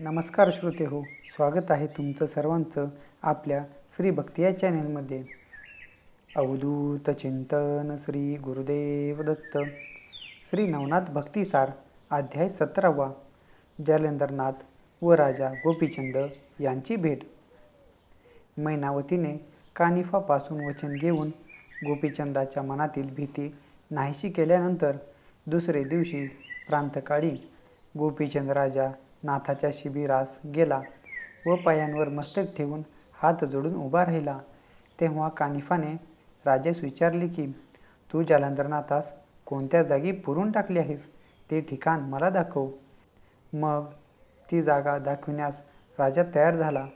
नमस्कार श्रोते हो स्वागत आहे तुमचं सर्वांचं आपल्या श्री भक्ती या चॅनेलमध्ये. अवधूत चिंतन श्री गुरुदेव दत्त श्री नवनाथ भक्तिसार अध्याय सतरावा जालेंद्रनाथ व राजा गोपीचंद यांची भेट. मैनावतीने कानिफापासून वचन घेऊन गोपीचंदाच्या मनातील भीती नाहीशी केल्यानंतर दुसरे दिवशी प्रांतकाळी गोपीचंद राजा नाथाच्या शिबिरास गेला व पायांवर मस्तक ठेवून हात जोडून उभा राहिला. तेव्हा कानिफाने राजेस विचारले की तू जालंधरनाथास कोणत्या जागी पुरून टाकली आहेस? ते ठिकाण मला दाखव. मग ती जागा दाखविण्यास राजा तयार झाला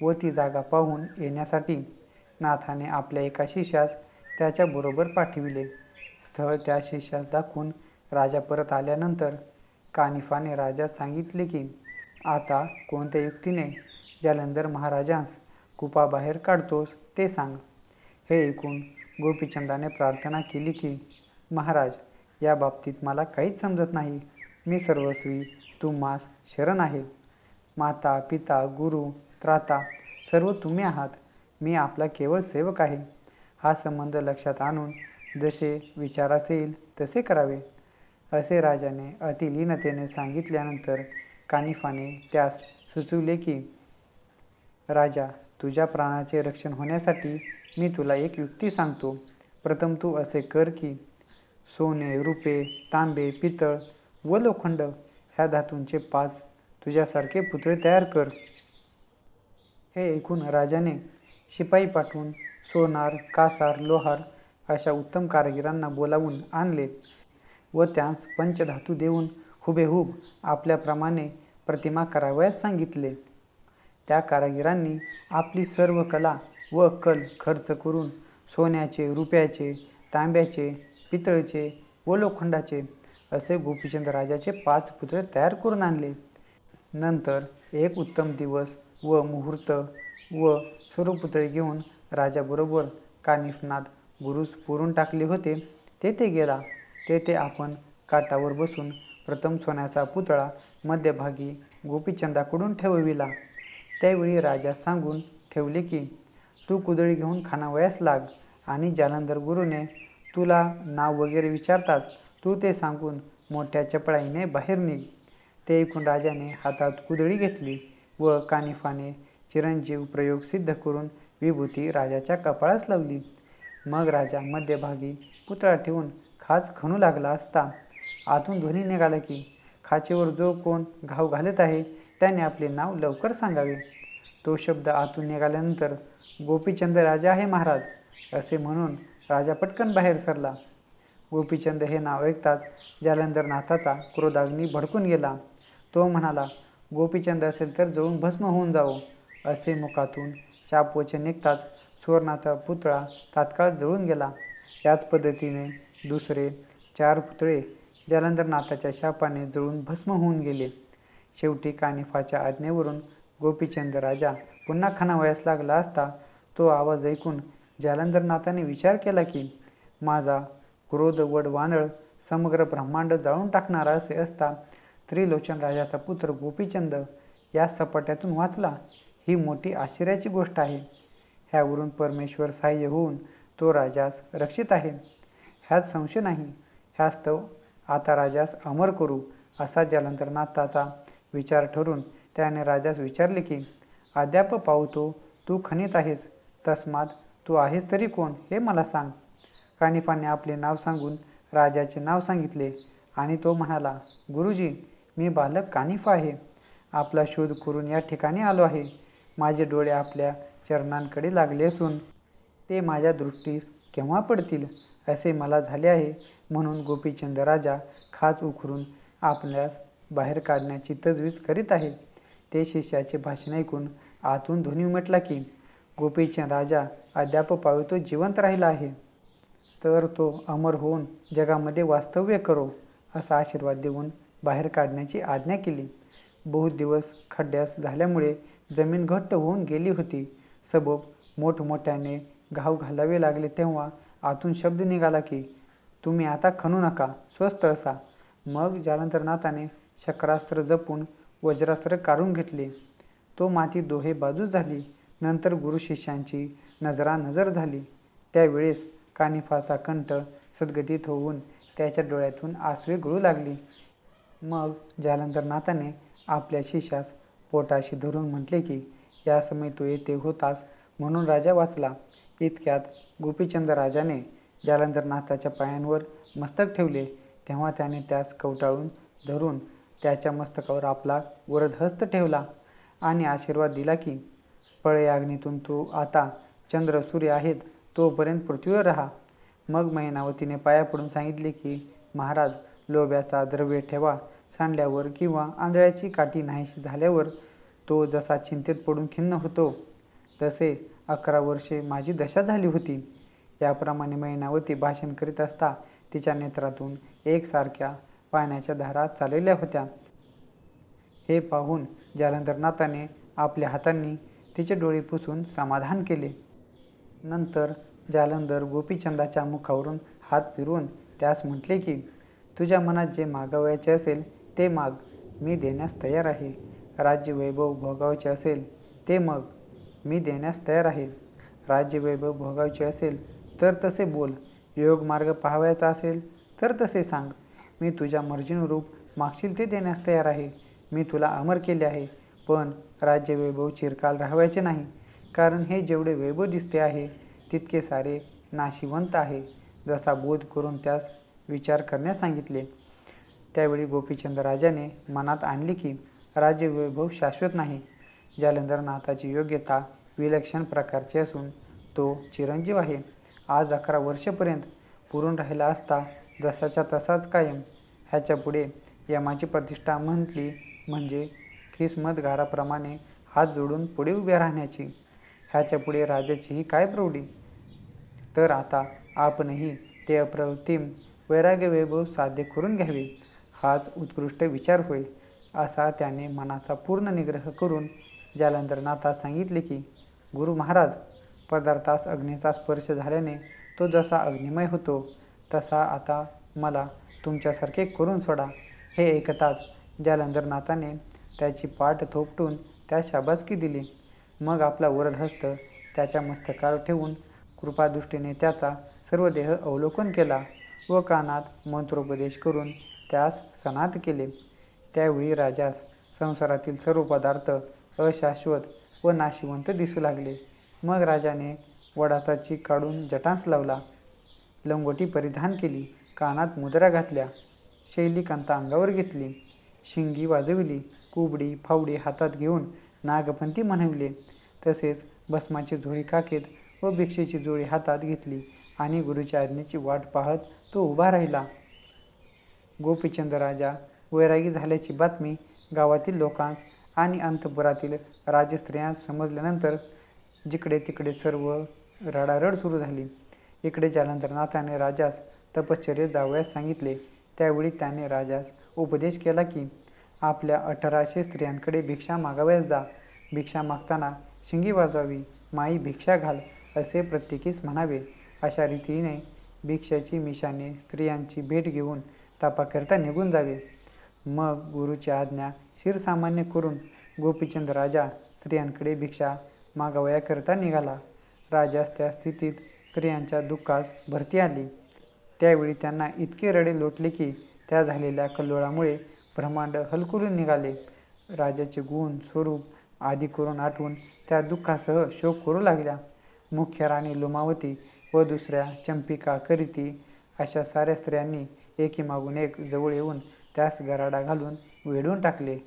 व ती जागा पाहून येण्यासाठी नाथाने आपल्या एका शिष्यास त्याच्याबरोबर पाठविले. स्थळ त्या शिष्यास दाखवून राजा परत आल्यानंतर कानिफाने राजास सांगितले की आता कोणत्या युक्तीने जालंधर महाराजांस कुपाबाहेर काढतोस ते सांग. हे ऐकून गोपीचंदाने प्रार्थना केली की महाराज या बाबतीत मला काहीच समजत नाही. मी सर्वस्वी तुम्हास शरण आहे. माता पिता गुरु त्राता सर्व तुम्ही आहात. मी आपला केवळ सेवक आहे. हा संबंध लक्षात आणून जसे विचारास येईल तसे करावे. असे राजाने अतिलीनतेने सांगितल्यानंतर कानिफाने त्यास सुचविले की राजा तुझ्या प्राणाचे रक्षण होण्यासाठी मी तुला एक युक्ती सांगतो. प्रथम तू असे कर की सोने रुपे तांबे पितळ व लोखंड ह्या धातूंचे पाच तुझ्यासारखे पुतळे तयार कर. हे ऐकून राजाने शिपाई पाठवून सोनार कासार लोहार अशा उत्तम कारागिरांना बोलावून आणले. व त्यास पंचधातू देऊन हुबेहूब आपल्याप्रमाणे प्रतिमा करावयास सांगितले. त्या कारागिरांनी आपली सर्व कला व अक्कल खर्च करून सोन्याचे रुपयाचे तांब्याचे पितळचे व लोखंडाचे असे गोपीचंद राजाचे पाच पुतळे तयार करून आणले. नंतर एक उत्तम दिवस व मुहूर्त व सर्व पुतळे घेऊन राजाबरोबर कानिफनाथ गुरुस पुरून टाकले होते. तेथे गेला. तेथे आपण काठावर बसून प्रथम सोन्याचा पुतळा मध्यभागी गोपीचंदाकडून ठेवविला. त्यावेळी राजा सांगून ठेवले की तू कुदळी घेऊन खानावयास लाग आणि जालंधर गुरुने तुला नाव वगैरे विचारताच तू ते सांगून मोठ्या चपळाईने बाहेर निघ. ते ऐकून राजाने हातात कुदळी घेतली व कानिफाने चिरंजीव प्रयोग सिद्ध करून विभूती राजाच्या कपाळास लावली. मग राजा मध्यभागी पुतळा ठेवून खाच खणू लागला असता. आतून ध्वनी निघाला की खाचेवर जो कोण घाव घालत आहे त्याने आपले नाव लवकर सांगावे. तो शब्द आतून निघाल्यानंतर गोपीचंद राजा आहे महाराज असे म्हणून राजा पटकन बाहेर सरला. गोपीचंद हे नाव ऐकताच जालंधरनाथाचा क्रोधाग्नी भडकून गेला. तो म्हणाला गोपीचंद असेल तर जळून भस्म होऊन जावो असे मुखातून शापवचन निघताच सुवर्णाचा पुतळा तात्काळ जळून गेला. याच पद्धतीने दुसरे चार पुतळे जालंधरनाथाच्या शापाने जळून भस्म होऊन गेले. शेवटी कानिफाच्या आज्ञेवरून गोपीचंद राजा पुन्हा खानावयास लागला असता तो आवाज ऐकून जालंधरनाथाने विचार केला की माझा क्रोध वड वानळ समग्र ब्रह्मांड जाळून टाकणारा असे असता त्रिलोचन राजाचा पुत्र गोपीचंद या सपाट्यातून वाचला. ही मोठी आश्चर्याची गोष्ट आहे. ह्यावरून परमेश्वर सहाय्य होऊन तो राजास रक्षित आहे. ह्यात संशय नाही. ह्यास्तव आता राजास अमर करू असा जलंतरनाथाचा विचार ठरून त्याने राजास विचारले की अद्याप पावतो तू खनित आहेस. तस्मात तू आहेस तरी कोण हे मला सांग. कानिफाने आपले नाव सांगून राजाचे नाव सांगितले आणि तो म्हणाला गुरुजी मी बालक कानिफा आहे. आपला शोध करून या ठिकाणी आलो आहे. माझे डोळे आपल्या चरणांकडे लागले असून ते माझ्या दृष्टीस केव्हा पडतील? असे मला झाले आहे. म्हणून गोपीचंद राजा खाच उखरून आपल्यास बाहेर काढण्याची तजवीज करीत आहे. ते शिष्याचे भाषण ऐकून आतून ध्वनी उमटला की गोपीचंद राजा अद्याप पावतो जिवंत राहिला आहे. तर तो अमर होऊन जगामध्ये वास्तव्य करो असा आशीर्वाद देऊन बाहेर काढण्याची आज्ञा केली. बहुत दिवस खड्ड्यास झाल्यामुळे जमीन घट्ट होऊन गेली होती. सबब मोठमोठ्याने घाव घालावे लागले तेव्हा आतून शब्द निघाला की तुम्ही आता खणू नका स्वस्थ असा. मग जालंधरनाथाने शक्रास्त्र जपून वज्रास्त्र काढून घेतले. तो माती दोहे बाजू झाली. नंतर गुरु शिष्यांची नजरा नजर झाली. त्यावेळेस कानिफाचा कंठ सद्गतीत होऊन त्याच्या डोळ्यातून आसवे गळू लागली. मग जालंधरनाथाने आपल्या शिष्यास पोटाशी धरून म्हटले की या समय तू येथे होतास म्हणून राजा वाचला. इतक्यात गोपीचंद राजाने जालंधरनाथाच्या पायांवर मस्तक ठेवले. तेव्हा त्याने त्यास कवटाळून धरून त्याच्या मस्तकावर आपला वरदहस्त ठेवला आणि आशीर्वाद दिला की पळयाग्नीतून तू आता चंद्र सूर्य आहेत तोपर्यंत पृथ्वीवर राहा. मग महिनावतीने पाया पडून सांगितले की महाराज लोभ्याचा द्रव्य ठेवा सांडल्यावर किंवा आंधळ्याची काठी नाहीशी झाल्यावर तो जसा चिंतेत पडून खिन्न होतो तसे अकरा वर्षे माझी दशा झाली होती. याप्रमाणे मैनावती भाषण करीत असता तिच्या नेत्रातून एकसारख्या पाण्याच्या धारा चाललेल्या होत्या. हे पाहून जालंधरनाथाने आपल्या हातांनी तिचे डोळे पुसून समाधान केले. नंतर जालंधर गोपीचंदाच्या मुखावरून हात फिरवून त्यास म्हटले की तुझ्या मनात जे मागावयाचे असेल ते माग. मी देण्यास तयार आहे. राज्य वैभव भोगावायचे असेल ते मग. मी देण्यास तयार आहे. राज्य वैभव भोगायचे असेल तर तसे बोल. योग मार्ग पाहावयाचा असेल तर तसे सांग. मी तुझ्या मर्जीनुरूप मागशील ते देण्यास तयार आहे. मी तुला अमर केले आहे पण राज्य वैभव चिरकाल राहावायचे नाही. कारण हे जेवढे वैभव दिसते आहे तितके सारे नाशिवंत आहे जसा बोध करून त्यास विचार करण्यास सांगितले. त्यावेळी गोपीचंद राजाने मनात आणले की राज्य वैभव शाश्वत नाही. जालंधरनाथाची योग्यता विलक्षण प्रकारची असून तो चिरंजीव आहे. आज अकरा वर्षपर्यंत पुरून राहिला असता जसाच्या तसाच कायम ह्याच्या पुढे यमाची प्रतिष्ठा म्हटली म्हणजे ख्रिसमत घराप्रमाणे हात जोडून पुढे उभे राहण्याची. ह्याच्या पुढे राजाचीही काय प्रौढी? तर आता आपणही ते अप्रतिम वैराग्य वैभव साध्य करून घ्यावे. हाच उत्कृष्ट विचार होय असा त्याने मनाचा पूर्ण निग्रह करून जालंधरनाथास सांगितले की गुरु महाराज पदार्थास अग्नीचा स्पर्श झाल्याने तो जसा अग्निमय होतो तसा आता मला तुमच्यासारखे करून सोडा. हे ऐकताच जालंधरनाथाने त्याची पाठ थोपटून त्यास शाबासकी दिली. मग आपला वरदहस्त त्याच्या मस्तकावर ठेवून कृपादृष्टीने त्याचा सर्व देह अवलोकन केला व कानात मंत्रोपदेश करून त्यास सनात केले. त्यावेळी राजास संसारातील सर्व पदार्थ अशाश्वत व नाशिवंत दिसू लागले. मग राजाने वडाचा चीक काढून जटांस लावला. लंगोटी परिधान केली कानात मुद्रा घातल्या शैलिकांता अंगावर घेतली शिंगी वाजविली कुबडी फावडी हातात घेऊन नागपंथी म्हणविले तसेच भस्माची झोळी काकेत व भिक्षेची जोळी हातात घेतली आणि गुरुच्या आज्ञेची वाट पाहत तो उभा राहिला. गोपीचंद राजा वैरागी झाल्याची बातमी गावातील लोकांस आणि अंतपुरातील राजस्त्रियांस समजल्यानंतर जिकडे तिकडे सर्व रडारड सुरू झाली. इकडे जालंधरनाथाने राजास तपश्चर्य जावयास सांगितले त्यावेळी त्याने राजास उपदेश केला की आपल्या अठराशे स्त्रियांकडे भिक्षा मागावयास जा. भिक्षा मागताना शिंगी वाजवावी माई भिक्षा घाल असे प्रत्येकीस म्हणावे. अशा रीतीने भिक्षाची मिशाने स्त्रियांची भेट घेऊन तापाकरिता निघून जावे. मग गुरुची आज्ञा शिरसामान्य करून गोपीचंद राजा स्त्रियांकडे भिक्षा मागावयाकरिता निघाला. राजास त्या स्थितीत स्त्रियांच्या दुःखास भरती आली. त्यावेळी त्यांना इतके रडे लोटले की त्या झालेल्या कल्लोळामुळे ब्रह्मांड हलकुलून निघाले. राजाचे गुण स्वरूप आदी करून आठवून त्या दुःखासह शोक करू लागल्या. मुख्य राणी लोमावती व दुसऱ्या चंपिका करीती अशा साऱ्या स्त्रियांनी एकीमागून एक जवळ येऊन त्यास गराडा घालून वेढून टाकले.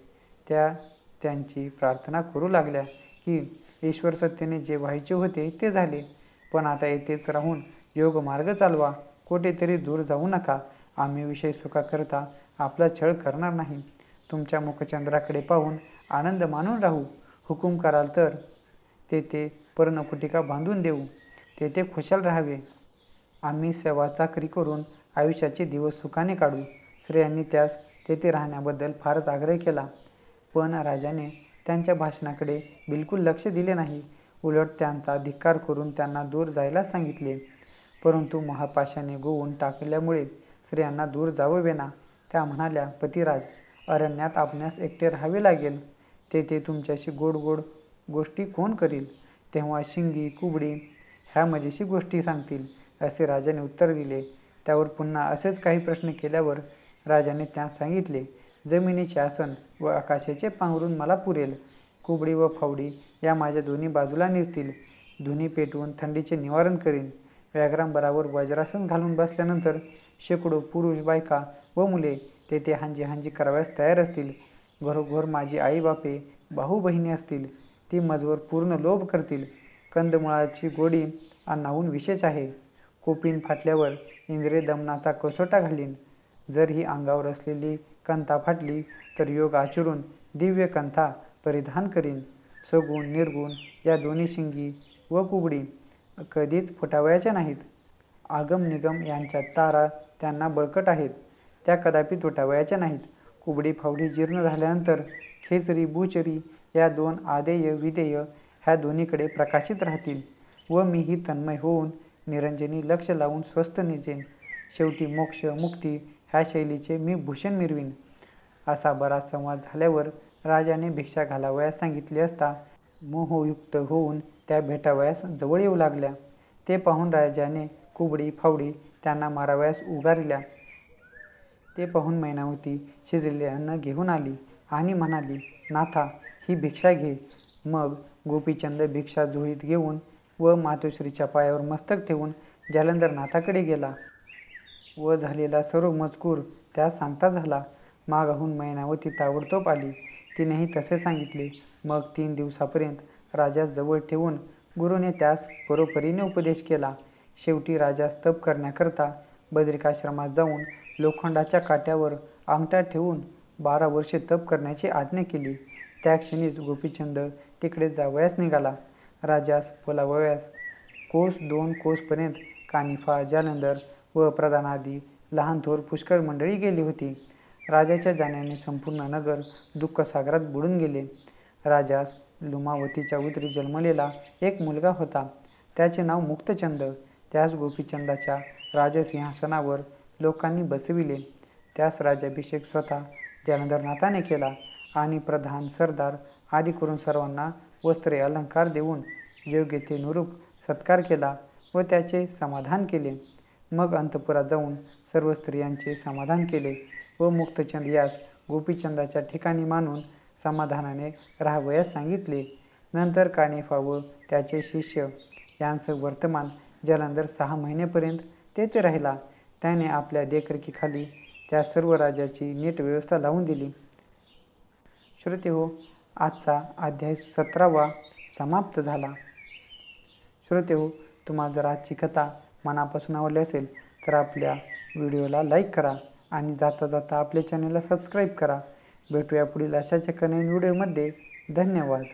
त्या त्यांची प्रार्थना करू लागल्या की ईश्वर सत्तेने जे व्हायचे होते ते झाले. पण आता येथेच राहून योग मार्ग चालवा. कुठेतरी दूर जाऊ नका. आम्ही विषय सुखाकरता आपला छळ करणार नाही. तुमच्या मुखचंद्राकडे पाहून आनंद मानून राहू. हुकूम कराल तर तेथे पर्णकुटिका बांधून देऊ. तेथे खुशाल राहावे. आम्ही सेवा चाकरी करून आयुष्याचे दिवस सुखाने काढू. स्त्रियांनी त्यास तेथे राहण्याबद्दल फारच आग्रह केला. पण राजाने त्यांच्या भाषणाकडे बिलकुल लक्ष दिले नाही. उलट त्यांचा धिक्कार करून त्यांना दूर जायला सांगितले. परंतु महापाशाने गोवून टाकल्यामुळे स्त्रियांना दूर जावं वेना. त्या म्हणाल्या पतिराज अरण्यात आपणास एकटे राहावे लागेल. तेथे तुमच्याशी गोड गोड गोष्टी कोण करील? तेव्हा शिंगी कुबडी ह्या मजेशी गोष्टी सांगतील. असे राजाने उत्तर दिले. त्यावर पुन्हा असेच काही प्रश्न केल्यावर राजाने त्यास सांगितले जमिनीचे आसन व आकाशाचे पांघरून मला पुरेल. कुबडी व फावडी या माझ्या दोन्ही बाजूला निसतील. धुनी पेटवून थंडीचे निवारण करीन. व्याघ्रांबरावर वज्रासन घालून बसल्यानंतर शेकडो पुरुष बायका व मुले तेथे हांजी हांजी कराव्यास तयार असतील. घरोघर माझी आई बापे भाऊ बहिणी असतील. ती मजवर पूर्ण लोभ करतील. कंदमुळाची गोडी अन्नाहून विशेष आहे. कोपीन फाटल्यावर इंद्रे दमनाचा कसोटा घालीन. जर ही अंगावर असलेली कंथा फाटली तर योग आचरून दिव्य कंथा परिधान करीन. सगुण निर्गुण या दोन्ही शिंगी व कुबडी कधीच फुटावयाच्या नाहीत. आगम निगम यांच्या तारा त्यांना बळकट आहेत. त्या कदापि तुटावयाच्या नाहीत. कुबडी फावडी जीर्ण झाल्यानंतर खेचरी बुचरी या दोन आदेय विधेय ह्या दोन्हीकडे प्रकाशित राहतील व मीही तन्मय होऊन निरंजनी लक्ष लावून स्वस्त निजेन. शेवटी मोक्ष मुक्ती ह्या शैलीचे मी भूषण मिरवीन. असा बराच संवाद झाल्यावर राजाने भिक्षा घालावयास सांगितली असता मोहयुक्त होऊन त्या भेटावयास जवळ येऊ लागल्या. ते पाहून राजाने कुबडी फावडी त्यांना मारावयास उगारल्या ते पाहून मैनावती शिजलेले अन्न घेऊन आली आणि म्हणाली नाथा ही भिक्षा घे. मग गोपीचंद भिक्षा झुळीत घेऊन व मातोश्रीच्या पायावर मस्तक ठेवून जालंधर नाथाकडे गेला. व झालेला सर्व मजकूर त्यास सांगता झाला. मागाहून मैनावती ताबडतोब आली. तिनेही तसे सांगितले. मग तीन दिवसापर्यंत राजास जवळ ठेवून गुरुने त्यास बरोबरीने उपदेश केला. शेवटी राजास तप करण्याकरता बद्रिकाश्रमात जाऊन लोखंडाच्या काट्यावर अंगठा ठेवून बारा वर्षे तप करण्याची आज्ञा केली. त्या क्षणीच गोपीचंद तिकडे जावयास निघाला. राजास बोलावयास कोस दोन कोसपर्यंत कानिफा जालंधर व प्रधानादी लहान थोर पुष्कळ मंडळी गेली होती. राजाच्या जाण्याने संपूर्ण नगर दुःखसागरात बुडून गेले. राजास लुमावतीच्या उतरी जन्मलेला एक मुलगा होता. त्याचे नाव मुक्तचंद. त्यास गोपीचंदाच्या राजसिंहासनावर लोकांनी बसविले. त्यास राजाभिषेक स्वतः जनधरनाथाने केला आणि प्रधान सरदार आदी करून सर्वांना वस्त्रे अलंकार देऊन योग्य ते नुरूप सत्कार केला व त्याचे समाधान केले. मग अंतपुरात जाऊन सर्व स्त्रियांचे समाधान केले व मुक्तचंद यास गोपीचंदाच्या ठिकाणी मानून समाधानाने राहावयास सांगितले. नंतर कानिफा व त्याचे शिष्य यांचं वर्तमान जालंधर सहा महिनेपर्यंत तेथे राहिला. त्याने आपल्या देखरेखीखाली त्या सर्व राज्याची नीट व्यवस्था लावून दिली. श्रोते हो आजचा अध्याय सतरावा समाप्त झाला. श्रोते हो तुम्हाला जर आजची कथा मनापासून आवडले असेल तर आपल्या व्हिडिओला लाईक करा आणि जाता जाता आपल्या चॅनलला सबस्क्राईब करा. भेटूया पुढील अशाच एका नवीन व्हिडिओमध्ये धन्यवाद.